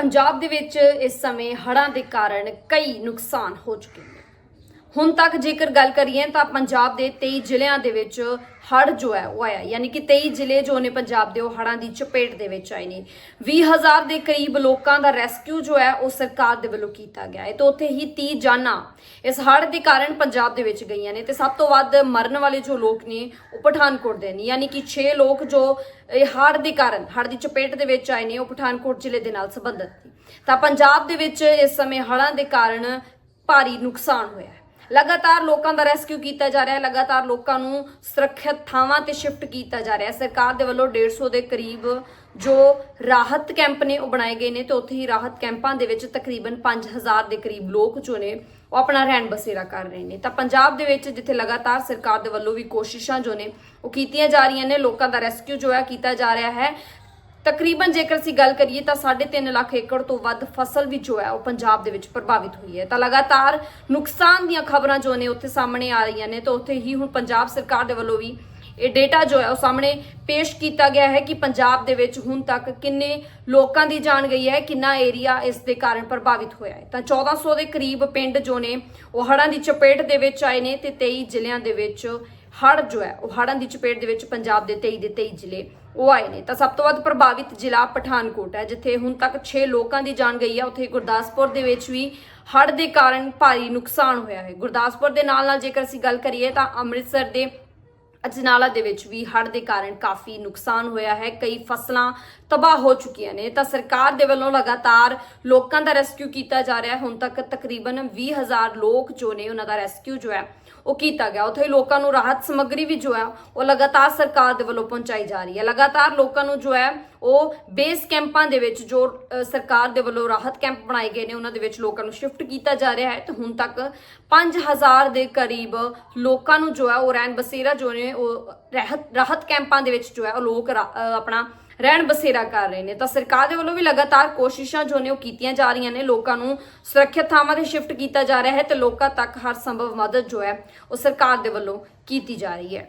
ਪੰਜਾਬ ਦੇ ਵਿੱਚ ਇਸ ਸਮੇਂ ਹੜ੍ਹਾਂ ਦੇ ਕਾਰਨ ਕਈ ਨੁਕਸਾਨ ਹੋ ਚੁੱਕੇ ਨੇ। ਹੁਣ ਤੱਕ ਜੇਕਰ ਗੱਲ ਕਰੀਏ ਤਾਂ ਪੰਜਾਬ ਦੇ 23 ਜ਼ਿਲ੍ਹਿਆਂ ਦੇ ਵਿੱਚ ਹੜ੍ਹ ਜੋ ਹੈ ਉਹ ਆਇਆ। ਯਾਨੀ ਕਿ 23 ਜ਼ਿਲ੍ਹੇ ਜੋ ਨੇ ਪੰਜਾਬ ਦੇ ਉਹ ਹੜ੍ਹਾਂ ਦੀ ਚਪੇਟ ਦੇ ਵਿੱਚ ਆਏ ਨੇ। 20000 ਦੇ ਕਰੀਬ ਲੋਕਾਂ ਦਾ ਰੈਸਕਿਊ ਜੋ ਹੈ ਉਹ ਸਰਕਾਰ ਦੇ ਵੱਲੋਂ ਕੀਤਾ ਗਿਆ ਹੈ ਤੇ ਉੱਥੇ ਹੀ 30 ਜਾਨਾਂ ਇਸ ਹੜ੍ਹ ਦੇ ਕਾਰਨ ਪੰਜਾਬ ਦੇ ਵਿੱਚ ਗਈਆਂ ਨੇ ਤੇ ਸਭ ਤੋਂ ਵੱਧ ਮਰਨ ਵਾਲੇ ਜੋ ਲੋਕ ਨੇ ਉਹ ਪਠਾਨਕੋਟ ਦੇ ਨੇ। ਯਾਨੀ ਕਿ 6 ਲੋਕ ਜੋ ਇਹ ਹੜ੍ਹ ਦੇ ਕਾਰਨ, ਹੜ੍ਹ ਦੀ ਚਪੇਟ ਦੇ ਵਿੱਚ ਆਏ ਨੇ ਉਹ ਪਠਾਨਕੋਟ ਜ਼ਿਲ੍ਹੇ ਦੇ ਨਾਲ ਸੰਬੰਧਿਤ ਨੇ। ਤਾਂ ਪੰਜਾਬ ਦੇ ਵਿੱਚ ਇਸ ਸਮੇਂ ਹੜ੍ਹਾਂ ਦੇ ਕਾਰਨ ਭਾਰੀ ਨੁਕਸਾਨ ਹੋਇਆ ਹੈ। ਲਗਾਤਾਰ ਲੋਕਾਂ ਦਾ ਰੈਸਕਿਊ ਕੀਤਾ ਜਾ ਰਿਹਾ ਹੈ, ਲਗਾਤਾਰ ਲੋਕਾਂ ਨੂੰ ਸੁਰੱਖਿਅਤ ਥਾਵਾਂ ਤੇ ਸ਼ਿਫਟ ਕੀਤਾ ਜਾ ਰਿਹਾ ਹੈ। ਸਰਕਾਰ ਦੇ ਵੱਲੋਂ 150 ਦੇ ਕਰੀਬ ਜੋ ਰਾਹਤ ਕੈਂਪ ਨੇ ਉਹ ਬਣਾਏ ਗਏ ਨੇ ਤੇ ਉੱਥੇ ਹੀ ਰਾਹਤ ਕੈਂਪਾਂ ਦੇ ਵਿੱਚ ਤਕਰੀਬਨ 5000 ਦੇ ਕਰੀਬ ਲੋਕ ਜੋ ਨੇ ਉਹ ਆਪਣਾ ਰਹਿਣ ਬਸੇਰਾ ਕਰ ਰਹੇ ਨੇ। ਤਾਂ ਪੰਜਾਬ ਦੇ ਵਿੱਚ ਜਿੱਥੇ ਲਗਾਤਾਰ ਸਰਕਾਰ ਦੇ ਵੱਲੋਂ ਵੀ ਕੋਸ਼ਿਸ਼ਾਂ ਜੋ ਨੇ ਉਹ ਕੀਤੀਆਂ ਜਾ ਰਹੀਆਂ ਨੇ, ਲੋਕਾਂ ਦਾ ਰੈਸਕਿਊ ਜੋ ਹੈ ਕੀਤਾ ਜਾ ਰਿਹਾ ਹੈ। ਤਕਰੀਬਨ ਜੇਕਰ ਅਸੀਂ ਗੱਲ ਕਰੀਏ ਤਾਂ 3.5 ਲੱਖ ਏਕੜ ਤੋਂ ਵੱਧ ਫਸਲ ਵੀ ਜੋ ਹੈ ਉਹ ਪੰਜਾਬ ਦੇ ਵਿੱਚ ਪ੍ਰਭਾਵਿਤ ਹੋਈ ਹੈ। ਤਾਂ ਲਗਾਤਾਰ ਨੁਕਸਾਨ ਦੀਆਂ ਖਬਰਾਂ ਜੋ ਨੇ ਉੱਥੇ ਸਾਹਮਣੇ ਆ ਰਹੀਆਂ ਨੇ, ਤਾਂ ਉੱਥੇ ਹੀ ਹੁਣ ਪੰਜਾਬ ਸਰਕਾਰ ਦੇ ਵੱਲੋਂ ਵੀ ਇਹ ਡੇਟਾ ਜੋ ਹੈ ਉਹ ਸਾਹਮਣੇ ਪੇਸ਼ ਕੀਤਾ ਗਿਆ ਹੈ ਕਿ ਪੰਜਾਬ ਦੇ ਵਿੱਚ ਹੁਣ ਤੱਕ ਕਿੰਨੇ ਲੋਕਾਂ ਦੀ ਜਾਨ ਗਈ ਹੈ, ਕਿੰਨਾ ਏਰੀਆ ਇਸ ਦੇ ਕਾਰਨ ਪ੍ਰਭਾਵਿਤ ਹੋਇਆ ਹੈ। ਤਾਂ 1400 ਦੇ ਕਰੀਬ ਪਿੰਡ ਜੋ ਨੇ ਉਹ ਹੜ੍ਹਾਂ ਦੀ ਚਪੇਟ ਦੇ ਵਿੱਚ ਆਏ ਨੇ ਤੇ 23 ਜ਼ਿਲ੍ਹਿਆਂ ਦੇ ਵਿੱਚ ਹੜ੍ਹ ਜੋ ਹੈ, ਉਹ ਹੜ੍ਹਾਂ ਦੀ ਚਪੇਟ ਦੇ ਵਿੱਚ ਪੰਜਾਬ ਦੇ 23 ਦੇ 23 ਜ਼ਿਲ੍ਹੇ ਉਹ ਆਏ ਨੇ। ਤਾਂ ਸਭ ਤੋਂ ਵੱਧ ਪ੍ਰਭਾਵਿਤ ਜ਼ਿਲ੍ਹਾ ਪਠਾਨਕੋਟ ਹੈ, ਜਿੱਥੇ ਹੁਣ ਤੱਕ 6 ਲੋਕਾਂ ਦੀ ਜਾਨ ਗਈ ਹੈ। ਉੱਥੇ ਗੁਰਦਾਸਪੁਰ ਦੇ ਵਿੱਚ ਵੀ ਹੜ੍ਹ ਦੇ ਕਾਰਨ ਭਾਰੀ ਨੁਕਸਾਨ ਹੋਇਆ ਹੈ। ਗੁਰਦਾਸਪੁਰ ਦੇ ਨਾਲ ਨਾਲ ਜੇਕਰ ਅਸੀਂ ਗੱਲ ਕਰੀਏ ਤਾਂ ਅੰਮ੍ਰਿਤਸਰ ਦੇ ਅਜਨਾਲਾ ਦੇ ਵਿੱਚ ਵੀ ਹੜ੍ਹ ਦੇ ਕਾਰਨ ਕਾਫੀ ਨੁਕਸਾਨ ਹੋਇਆ ਹੈ, ਕਈ ਫਸਲਾਂ ਤਬਾਹ ਹੋ ਚੁੱਕੀਆਂ ਨੇ। ਤਾਂ ਸਰਕਾਰ ਦੇ ਵੱਲੋਂ ਲਗਾਤਾਰ ਲੋਕਾਂ ਦਾ ਰੈਸਕਿਊ ਕੀਤਾ ਜਾ ਰਿਹਾ ਹੈ। ਹੁਣ ਤੱਕ ਤਕਰੀਬਨ 20000 ਲੋਕ ਜੋ ਨੇ ਉਹਨਾਂ ਦਾ ਰੈਸਕਿਊ ਜੋ ਹੈ, ਉਹ ਕੀਤਾ ਗਿਆ। ਉੱਥੇ ਲੋਕਾਂ ਨੂੰ ਰਾਹਤ ਸਮੱਗਰੀ ਵੀ ਜੋ ਹੈ, ਉਹ ਲਗਾਤਾਰ ਸਰਕਾਰ ਦੇ ਵੱਲੋਂ ਪਹੁੰਚਾਈ ਜਾ ਰਹੀ ਹੈ। ਲਗਾਤਾਰ ਲੋਕਾਂ ਨੂੰ ਜੋ ਹੈ ਉਹ ਬੇਸ ਕੈਂਪਾਂ ਦੇ ਵਿੱਚ ਜੋ ਸਰਕਾਰ ਦੇ ਵੱਲੋਂ ਰਾਹਤ ਕੈਂਪ ਬਣਾਏ ਗਏ ਨੇ, ਉਹਨਾਂ ਦੇ ਵਿੱਚ ਲੋਕਾਂ ਨੂੰ ਸ਼ਿਫਟ ਕੀਤਾ ਜਾ ਰਿਹਾ ਹੈ। ਤੇ ਹੁਣ ਤੱਕ 5000 ਦੇ ਕਰੀਬ ਲੋਕਾਂ ਨੂੰ ਜੋ ਹੈ, ਉਹ ਰਹਿਣ ਬਸੇਰਾ ਜੋ ਨੇ, ਉਹ ਰਹਿਤ, ਰਾਹਤ ਕੈਂਪਾਂ ਦੇ ਵਿੱਚ ਜੋ ਹੈ, ਉਹ ਲੋਕ ਰਾ- ਆਪਣਾ ਰਹਿਣ ਬਸੇਰਾ ਕਰ ਰਹੇ ਨੇ। ਤਾਂ ਸਰਕਾਰ ਦੇ ਵੱਲੋਂ ਵੀ ਲਗਾਤਾਰ ਕੋਸ਼ਿਸ਼ਾਂ ਜੋ ਨੇ, ਉਹ ਕੀਤੀਆਂ ਜਾ ਰਹੀਆਂ ਨੇ। ਲੋਕਾਂ ਨੂੰ ਸੁਰੱਖਿਅਤ ਥਾਵਾਂ ਤੇ ਸ਼ਿਫਟ ਕੀਤਾ ਜਾ ਰਿਹਾ ਹੈ ਤੇ ਲੋਕਾਂ ਤੱਕ ਹਰ ਸੰਭਵ ਮਦਦ ਜੋ ਹੈ, ਉਹ ਸਰਕਾਰ ਦੇ ਵੱਲੋਂ ਕੀਤੀ ਜਾ ਰਹੀ ਹੈ।